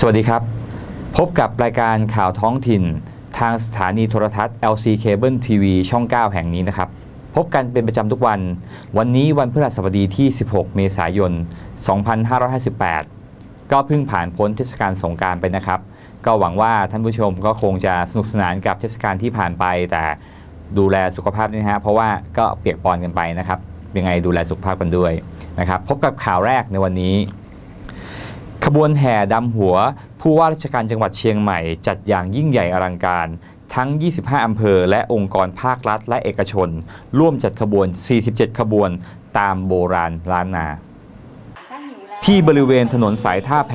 สวัสดีครับ พบกับรายการข่าวท้องถิ่น ทางสถานีโทรทัศน์ LC Cable TV ช่อง 9 แห่งนี้นะครับ พบกันเป็นประจำทุกวัน วันนี้วันพฤหัสบดีที่ 16 เมษายน 2558 ก็เพิ่งผ่านพ้นเทศกาลสงการไปนะครับ ก็หวังว่าท่านผู้ชมก็คงจะสนุกสนานกับเทศกาลที่ผ่านไป แต่ดูแลสุขภาพนี่ฮะเพราะว่าก็เปียกปอนกันไปนะครับยังไงดูแลสุขภาพกันด้วยนะครับ พบกับข่าวแรกในวันนี้ ขบวนแห่ดำหัว ผู้ว่าราชการจังหวัดเชียงใหม่จัดอย่างยิ่งใหญ่อลังการ ทั้ง 25 อำเภอ และองค์กรภาครัฐ และเอกชน ร่วมจัดขบวน 47 ขบวนตามโบราณล้านนา ที่บริเวณถนนสายท่าแพ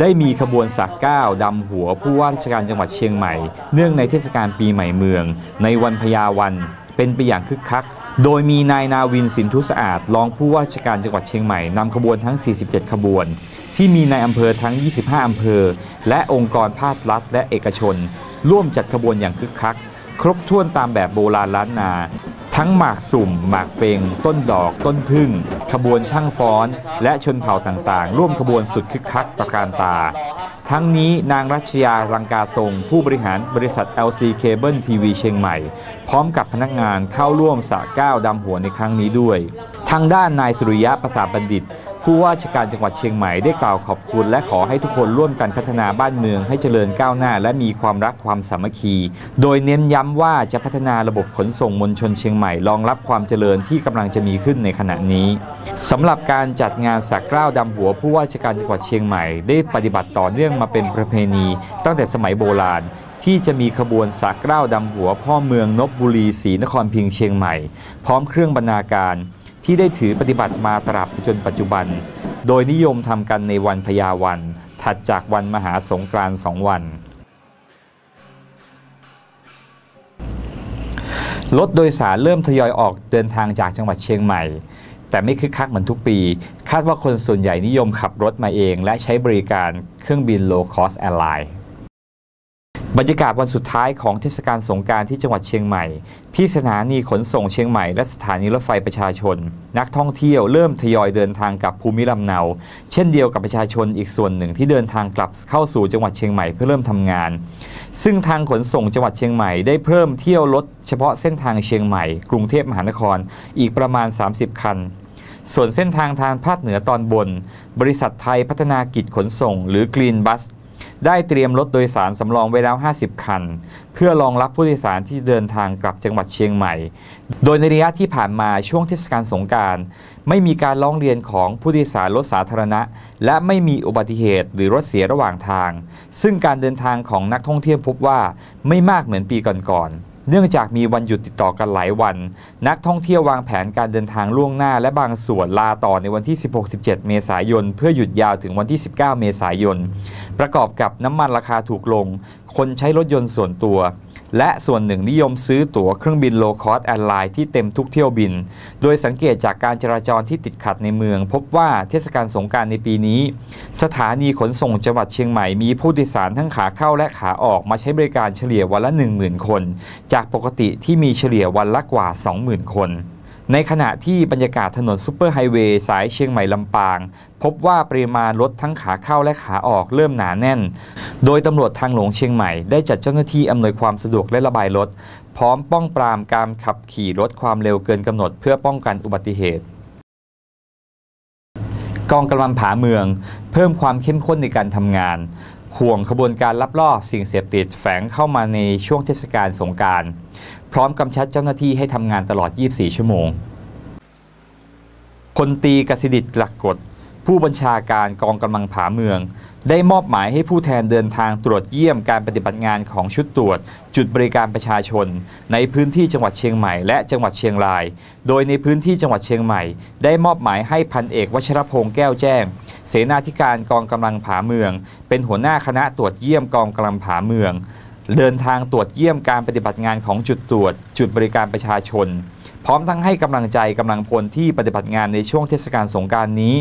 ได้มีขบวนสักเก้าดำหัวผู้ว่าราชการจังหวัดเชียงใหม่ เนื่องในเทศกาลปีใหม่เมือง ในวันพญาวันเป็นไปอย่างคึกคัก โดยมีนายนาวินสินทุสะอาด รองผู้ว่าราชการจังหวัดเชียงใหม่นำขบวนทั้ง 47 ขบวน ที่มีในอำเภอทั้ง 25 อำเภอ และองค์กรภาครัฐและเอกชน ร่วมจัดขบวนอย่างคึกคัก ครบถ้วนตามแบบโบราณล้านนา ทั้งหมากสุ่ม หมากเปง ต้นดอก ต้นพึ่ง ขบวนช่างฟ้อน และชนเผ่าต่างๆ ร่วมขบวนสุดคึกคักตระการตา ทั้งนี้นางรัชยาลังกาทรง ผู้บริหารบริษัท LC Cable TV เชียงใหม่ พร้อมกับพนักงานเข้าร่วมสะก้าวดำหัวในครั้งนี้ด้วย ทางด้านนายสุริยะประสาบัณฑิต ผู้ว่าราชการจังหวัดเชียงใหม่ได้กล่าวขอบคุณ และขอให้ทุกคนร่วมกันพัฒนาบ้านเมืองให้เจริญก้าวหน้า และมีความรักความสามัคคี โดยเน้นย้ำว่าจะพัฒนาระบบขนส่งมวลชนเชียงใหม่รองรับความเจริญที่กำลังจะมีขึ้นในขณะนี้สำหรับการจัดงานสักเกล้าดำหัว ผู้ว่าราชการจังหวัดเชียงใหม่ได้ปฏิบัติต่อเนื่องมาเป็นประเพณี ตั้งแต่สมัยโบราณที่จะมีขบวนสักเกล้าดำหัว พ่อเมืองนบบุรีศรีนครพิงเชียงใหม่ พร้อมเครื่องบรรณาการ ที่ได้ถือปฏิบัติมาตราบจนปัจจุบัน โดยนิยมทำกันในวันพญาวัน ถัดจากวันมหาสงกรานต์สองวัน รถโดยสารเริ่มทยอยออกเดินทางจากจังหวัดเชียงใหม่ แต่ไม่คึกคักเหมือนทุกปี คาดว่าคนส่วนใหญ่นิยมขับรถมาเอง และใช้บริการเครื่องบิน low cost airline บรรยากาศวันสุดท้ายของเทศกาลสงการที่จังหวัดเชียงใหม่ ที่สถานีขนส่งเชียงใหม่และสถานีรถไฟประชาชน นักท่องเที่ยวเริ่มทยอยเดินทางกลับภูมิลำเนา เช่นเดียวกับประชาชนอีกส่วนหนึ่งที่เดินทางกลับเข้าสู่จังหวัดเชียงใหม่เพื่อเริ่มทำงาน ซึ่งทางขนส่งจังหวัดเชียงใหม่ได้เพิ่มเที่ยวรถเฉพาะเส้นทางเชียงใหม่ กรุงเทพมหานครอีกประมาณ 30 คันส่วนเส้นทางทางภาคเหนือตอนบน บริษัทไทยพัฒนากิจขนส่ง หรือ Green Bus ได้เตรียมรถโดยสารสำรองไว้แล้ว 50 คัน เพื่อรองรับผู้โดยสารที่เดินทางกลับจังหวัดเชียงใหม่ โดยในระยะที่ผ่านมาช่วงเทศกาลสงกราร ไม่มีการร้องเรียนของผู้โดยสารรถสาธารณะ และไม่มีอุบัติเหตุหรือรถเสียระหว่างทาง ซึ่งการเดินทางของนักท่องเที่ยวพบว่าไม่มากเหมือนปีก่อนๆ เนื่องจากมีวันหยุดติดต่อกันหลายวัน นักท่องเที่ยววางแผนการเดินทางล่วงหน้า และบางส่วนลาต่อในวันที่ 16-17 เมษายน เพื่อหยุดยาวถึงวันที่ 19 เมษายน ประกอบกับน้ำมันราคาถูกลง คนใช้รถยนต์ส่วนตัว และส่วนหนึ่งนิยมซื้อตั๋วเครื่องบินโลคอสแอร์ไลน์ที่เต็มทุกเที่ยวบิน โดยสังเกตจากการจราจรที่ติดขัดในเมือง พบว่าเทศกาลสงกรารในปีนี้ สถานีขนส่งจังหวัดเชียงใหม่มีผู้โดยสารทั้งขาเข้าและขาออกมาใช้บริการเฉลี่ยวันละ 10,000 คน จากปกติที่มีเฉลี่ยวันละกว่า 20,000 คน ในขณะที่บรรยากาศถนนซูเปอร์ไฮเวย์สายเชียงใหม่ลำปาง พบว่าปริมาณรถทั้งขาเข้าและขาออกเริ่มหนาแน่น โดยตำรวจทางหลวงเชียงใหม่ได้จัดเจ้าหน้าที่อำนวยความสะดวกและระบายรถ พร้อมป้องปรามการขับขี่รถความเร็วเกินกำหนดเพื่อป้องกันอุบัติเหตุกองกำลังผาเมือง เพิ่มความเข้มข้นในการทำงาน ห่วงขบวนการลับลอบสิ่งเสพติดแฝงเข้ามาในช่วงเทศกาลสงการ พร้อมกำชับเจ้าหน้าที่ให้ทำงานตลอด 24 ชั่วโมงพลตีกสิดิตหลักกฎผู้บัญชาการกองกำลังผาเมือง ได้มอบหมายให้ผู้แทนเดินทางตรวจเยี่ยมการปฏิบัติงานของชุดตรวจ จุดบริการประชาชน ในพื้นที่จังหวัดเชียงใหม่และจังหวัดเชียงราย โดยในพื้นที่จังหวัดเชียงใหม่ ได้มอบหมายให้พันเอกวชรพงษ์แก้วแจ้ง เสนาธิการกองกำลังผาเมือง เป็นหัวหน้าคณะตรวจเยี่ยมกองกำลังผาเมือง เดินทางตรวจเยี่ยมการปฏิบัติงานของจุดตรวจ จุดบริการประชาชน พร้อมทั้งให้กำลังใจกำลังพลที่ปฏิบัติงานในช่วงเทศกาลสงการนี้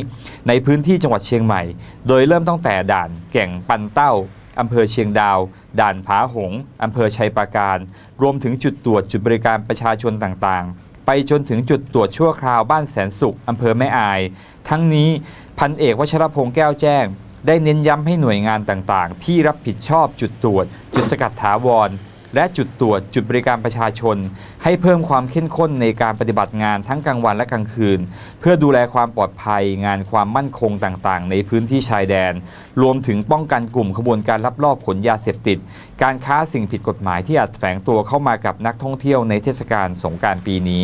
ในพื้นที่จังหวัดเชียงใหม่ โดยเริ่มตั้งแต่ด่านแก่งปันเต้าอำเภอเชียงดาว ด่านผาหง อำเภอชัยปราการ รวมถึงจุดตรวจจุดบริการประชาชนต่างๆ ไปจนถึงจุดตรวจชั่วคราวบ้านแสนสุขอำเภอแม่อาย ทั้งนี้พันเอกวชรพงษ์แก้วแจ้ง ได้เน้นย้ำให้หน่วยงานต่างๆ ที่รับผิดชอบจุดตรวจ จุดสกัดถาวร และจุดตรวจจุดบริการประชาชน ให้เพิ่มความเข้มข้นในการปฏิบัติงานทั้งกลางวันและกลางคืน เพื่อดูแลความปลอดภัยงานความมั่นคงต่างๆ ในพื้นที่ชายแดน รวมถึงป้องกันกลุ่มขบวนการลับลอบขนยาเสพติด การค้าสิ่งผิดกฎหมายที่อาจแฝงตัวเข้ามากับนักท่องเที่ยวในเทศกาลสงกรารปีนี้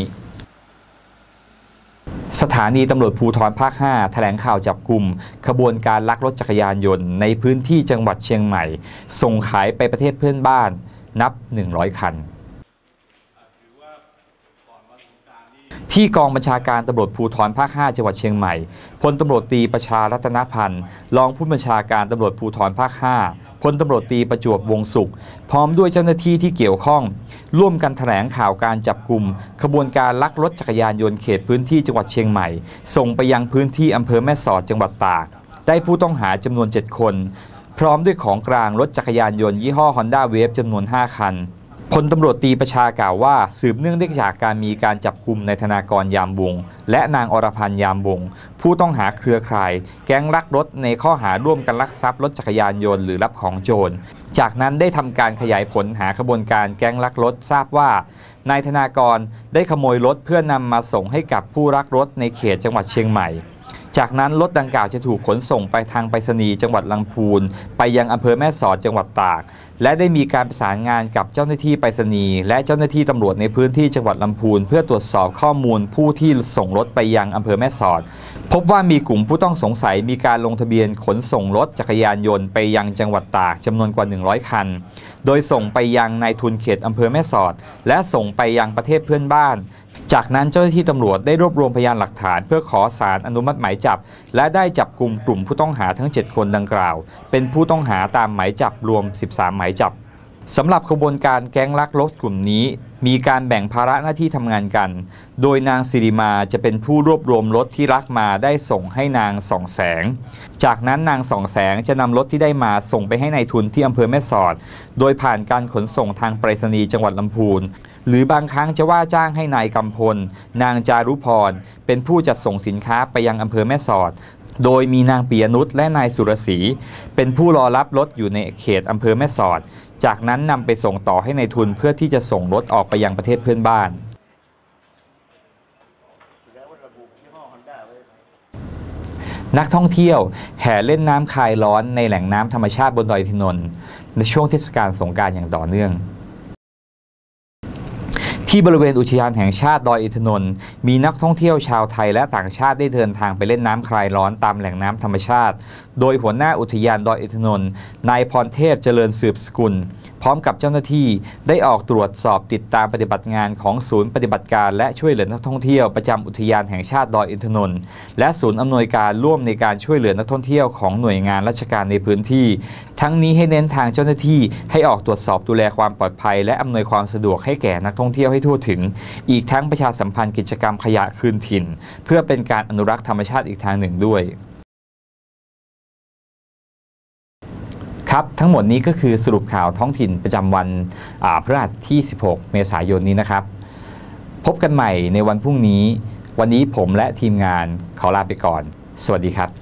สถานีตำรวจภูธรภาค 5 แถลงข่าวจับกลุ่ม ขบวนการลักรถจักรยานยนต์ ในพื้นที่จังหวัดเชียงใหม่ ส่งขายไปประเทศเพื่อนบ้าน นับ 100 คัน ที่กองบัญชาการตำรวจภูธรภาค 5 จังหวัดเชียงใหม่ พลตำรวจตีประชารัตนพันธ์ รองผู้บัญชาการตำรวจภูธรภาค 5 พลตำรวจตีประจวบวงสุข พร้อมด้วยเจ้าหน้าที่ที่เกี่ยวข้อง ร่วมกันแถลงข่าวการจับกลุ่มขบวนการลักรถจักรยานยนต์เขตพื้นที่จังหวัดเชียงใหม่ ส่งไปยังพื้นที่อำเภอแม่สอดจังหวัดตาก ได้ผู้ต้องหาจำนวน 7 คน พร้อมด้วยของกลางรถจักรยานยนต์ยี่ห้อ Honda Wave จำนวน 5 คันพลตำรวจตีประชากล่าวว่า สืบเนื่องได้จากการมีการจับกลุ่มในธนากรยามวงและนางอรพันธ์ยามวงผู้ต้องหาเครือข่าย แก๊งลักรถในข้อหาร่วมกันลักทรัพย์รถจักรยานยนต์หรือรับของโจร จากนั้นได้ทำการขยายผลหาขบวนการแก๊งลักรถทราบว่านายธนากรได้ขโมยรถเพื่อนำมาส่งให้กับผู้รักรถในเขตจังหวัดเชียงใหม่ จากนั้นรถดังกล่าวจะถูกขนส่งไปทางไปรษณีย์จังหวัดลำพูน ไปยังอำเภอแม่สอดจังหวัดตาก และได้มีการประสานงานกับเจ้าหน้าที่ไปรษณีย์และเจ้าหน้าที่ตำรวจในพื้นที่จังหวัดลำพูน เพื่อตรวจสอบข้อมูลผู้ที่ส่งรถไปยังอำเภอแม่สอด พบว่ามีกลุ่มผู้ต้องสงสัยมีการลงทะเบียนขนส่งรถจักรยานยนต์ไปยังจังหวัดตากจำนวนกว่า 100 คัน โดยส่งไปยังนายทุนเขตอำเภอแม่สอด และส่งไปยังประเทศเพื่อนบ้าน จากนั้นเจ้าหน้าที่ตำรวจได้รวบรวมพยานหลักฐาน เพื่อขอสารอนุมัติหมายจับ และได้จับกลุ่มกลุ่มผู้ต้องหาทั้ง 7 คนดังกล่าว เป็นผู้ต้องหาตามหมายจับรวม 13 หมายจับสำหรับขบวนการแก๊งลักรถกลุ่มนี้ มีการแบ่งภาระหน้าที่ทำงานกัน โดยนางสิริมาจะเป็นผู้รวบรวมรถที่ลักมาได้ส่งให้นางสองแสง จากนั้นนางสองแสงจะนำรถที่ได้มาส่งไปให้ในายทุนที่อำเภอแม่สอด โดยผ่านการขนส่งทางไปรษณีย์จังหวัดลำพูน หรือบางครั้งจะว่าจ้างให้นายกำพล นางจารุพร เป็นผู้จัดส่งสินค้าไปยังอำเภอแม่สอด โดยมีนางปียนุชและนายสุรศรีเป็นผู้รอรับรถอยู่ในเขตอำเภอแม่สอด จากนั้นนำไปส่งต่อให้ในายทุนเพื่อที่จะส่งรถออกไปยังประเทศเพื่อนบ้าน นักท่องเที่ยวแห่เล่นน้ำคลายร้อนในแหล่งน้ำธรรมชาติบนดอยทินนในช่วงเทศกาลสงกรารอย่างต่อเนื่อง ที่บริเวณอุทยานแห่งชาติดอยอินทนนท์มีนักท่องเที่ยวชาวไทยและต่างชาติได้เดินทางไปเล่นน้ำคลายร้อนตามแหล่งน้ำธรรมชาติ โดยหัวหน้าอุทยานดอยอินทนนท์นายพรเทพเจริญสืบสกุล พร้อมกับเจ้าหน้าที่ได้ออกตรวจสอบติดตามปฏิบัติงานของศูนย์ปฏิบัติการและช่วยเหลือนักท่องเที่ยวประจำอุทยานแห่งชาติดอยอินทนนท์และศูนย์อำนวยการร่วมในการช่วยเหลือนักท่องเที่ยวของหน่วยงานราชการในพื้นที่ ทั้งนี้ให้เน้นทางเจ้าหน้าที่ให้ออกตรวจสอบดูแลความปลอดภัย และอำนวยความสะดวกให้แก่นักท่องเที่ยวให้ทั่วถึง อีกทั้งประชาสัมพันธ์กิจกรรมขยะคืนถิ่น เพื่อเป็นการอนุรักษ์ธรรมชาติอีกทางหนึ่งด้วยครับ ทั้งหมดนี้ก็คือสรุปข่าวท้องถิ่นประจำวันพฤหัสที่ 16 เมษายนนี้นะครับ พบกันใหม่ในวันพรุ่งนี้ วันนี้ผมและทีมงานขอลาไปก่อน สวัสดีครับ